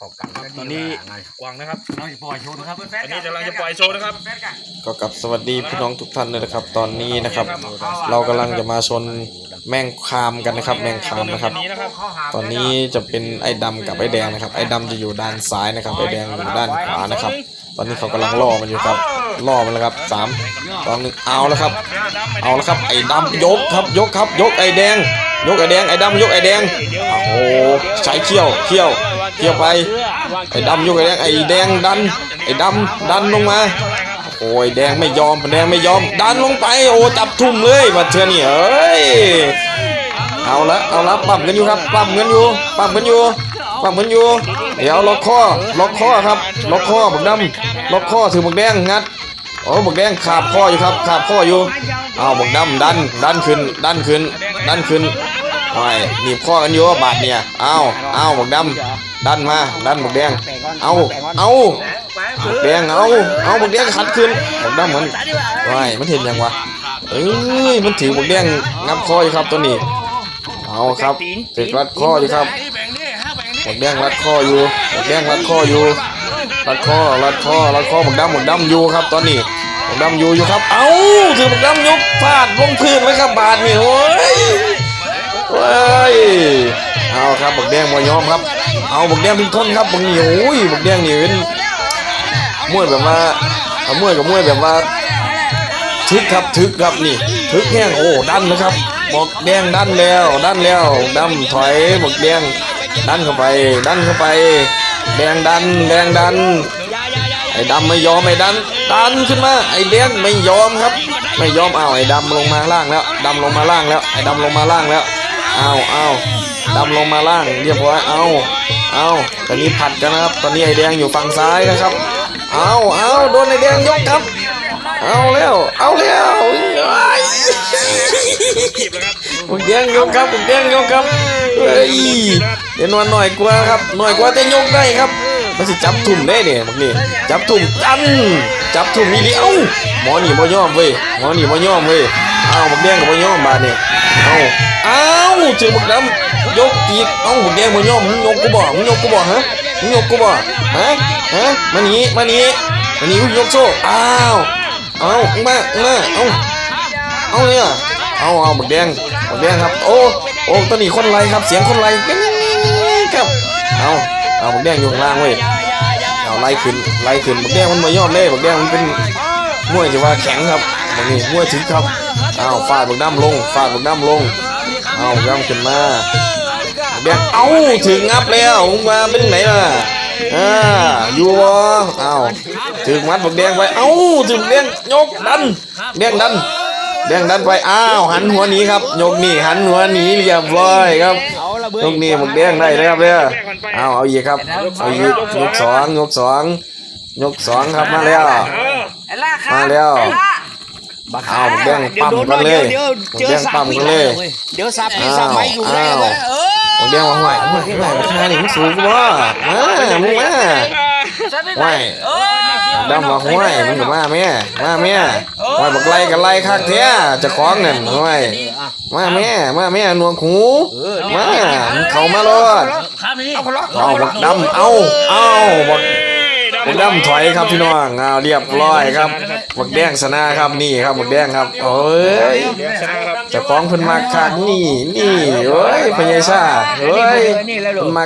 ของกันตอนนี้กวางนะครับน้องปล่อยโชว์นะครับอันนี้กำลังจะปล่อยโชว์นะครับก็กับสวัสดีพี่น้องทุกท่านเลยนะครับ ตอนนี้นะครับ เรากำลังจะมาชนแมงคามกันนะครับ แมงคามนะครับนี้นะครับตอนนี้จะเป็นไอ้ดำกับไอ้แดงนะครับ ไอ้ดำจะอยู่ด้านซ้ายนะครับ ไอ้แดงอยู่ด้านขวานะครับ ตอนนี้เขากำลังล่อมันอยู่ครับ ล่อมันแล้วครับสามสองหนึ่งเอาแล้วครับ เอาแล้วครับ ไอ้ดำยกครับ ยกครับ ยกไอ้แดง ยกไอ้แดง ไอ้ดำยกไอ้แดง โอ้โหใช้เขี้ยว เขี้ยว เขี้ยวไป ไอ้ดำยกไอ้แดงไอ้แดงดัน ไอ้ดำดันลงมา โอ้ยแดงไม่ยอมแดงไม่ยอม ดันลงไป โอ้จับทุ่มเลยมาเชือนี่เอ้ยเอาละเอาละปั๊มกันอยู่ครับปั๊มกันอยู่ปั๊มกันอยู่ปั๊มกันอยู่ เดี๋ยวล็อกคอล็อกคอครับล็อกคอบักดำล็อกคอถือบักแดงงัดโอ้บักแดงขาบคออยู่ครับขาบคออยู่เอาบักดำดันดันขึ้นดันขึ้นดันขึ้น โอ้ยหนีบคอกันอยู่บาดเนี่ยเอาเอาบักดำดันมาดันบักแดงเอาเอาบักแดงเอาเอาบักแดงขัดขึ้นบักดำเหมือนโอ้ยมันเห็นยังวะเอ้ยมันถือบักแดงงับคออยู่ครับตัวนี้เอาครับติดรัดคออยู่ครับหมดแดงรัดคออยู่หมดแดงรัดคออยู่รัดคอรัดคอรัดคอหมดดำหมดดำอยู่ครับ ตอนนี้หมดดำอยู่อยู่ครับ เอ้าถือหมดดำยกพลาดลงพื้นเลยครับบาดนี่โอ้ย โอ้ยเอาครับบักแดงมายอมครับ เอาบักแดงเป็นคนครับบักนี่โอ้ยบักแดงนี่เป็นมวยแบบว่าอามวยกับมวยแบบว่าทึกครับทึกครับนี่ ทึกแห้งโอ้ดันนะครับบอกแดงดันแล้วดันแล้วดำถอยบอกแดงดันเข้าไป ดันเข้าไป แดงดันแดงดันไอ้ดำไม่ยอมไอ้ดันดันขึ้นมาไอ้แดงไม่ยอมครับ ไม่ยอมเอาไอ้ดำลงมาล่างแล้วดำลงมาล่างแล้วไอ้ดำลงมาล่างแล้ว เอาเอาดำลงมาล่างเรียบร้อยเอาเอาตอนนี้ผัดกันนะครับ ตอนนี้ไอแดงอยู่ฝั่งซ้ายนะครับ เอาเอาโดนไอแดงยกครับ เอาแล้ว เอาแล้วเอ้ยบุกแดงยกครับบุกแดงยกครับเฮ้ยเดี๋ยวนวลหน่อยกว่าครับ หน่อยกว่าแต่ยกได้ครับมันสิจับทุ่มได้เนี่ยบักนี่จับทุ่มจันจับทุ่มนี่ดิเอ้าหมอนี่บ่ยอมเว้ยหมอนี่บ่ยอมเว้ยเอาบักแดงก็บ่ยอมบาดนี่ยเอา อาเจอบักดำยกอีกเอ้าบักแดงบ่ยอมมึงยกกูบ่มึงยกกูบ่ฮะมึงยกกูบ่ฮะฮะมานี่มานี่มานี่ยกโซ่อ้าวเอามามาเอาเอาเนี่ยเอาเอาบักแดงบักแดงครับ โอ้โอ้ตอนนี้คนไรครับเสียงคนไรครับเอาเอาบักแดงอยู่ข้างล่างเว้ยเอาไล่ขึ้นไล่ขึ้นบักแดงมันม่ยอมเลยบักแดงมันเป็นมวยที่ว่าแข็งครับบักนี่มวยถึงครับเอาฟาดบักดำลงฟาดบักดำลง เอาบักดำขึ้นมาบักแดงเอาถึงงับแล้วมึงมาเป็นไหนล่ะอ่าอยู่บ่เอาถึงมัดบักแดงไปเอ้าถึงแดงยกดันแดงดันแดงดันไปอ้าวหันหัวหนีครับยกนี่หันหัวหนีเรียบร้อยครับยกนี่บักแดงได้แล้วครับเนี่ยเอาเอาอีกครับเอาอีกยกสองยกสองยกสองครับมาแล้วไอ้ล่าครับมาแล้ว ไอ้ล่าเอาบักแดงปั๊มกันเลยเดี๋ยวบักเจอแดงสาปั๊มมีกันเลยเดี๋ยวสามีสามีอยู่ได้อ้าวเลยเออบักแดงว่าห่วยห่วยห่วยราคานี่มันสูงกว่ามามึงมาสามีห่วยเออดำว่าห้วยมึงก็มาแม่มาแม่ห้วยบักไล่กันไล่คักแท้เจะคล้าของนั่นห้วยมาแม่มาแม่หนวงหูมามึงเข้ามาโลดครับนี่เอาบักดำเอาเอาบัก บักดำถอยครับพี่น้องเอาเรียบร้อยครับบักแดงชนะครับนี่ครับบักแดงครับโอ้ยชนะครับเจะคล้าของเพิ่นมาคักนี่นี่โอ้ยพญายชาเอ้ยเพิ่นมา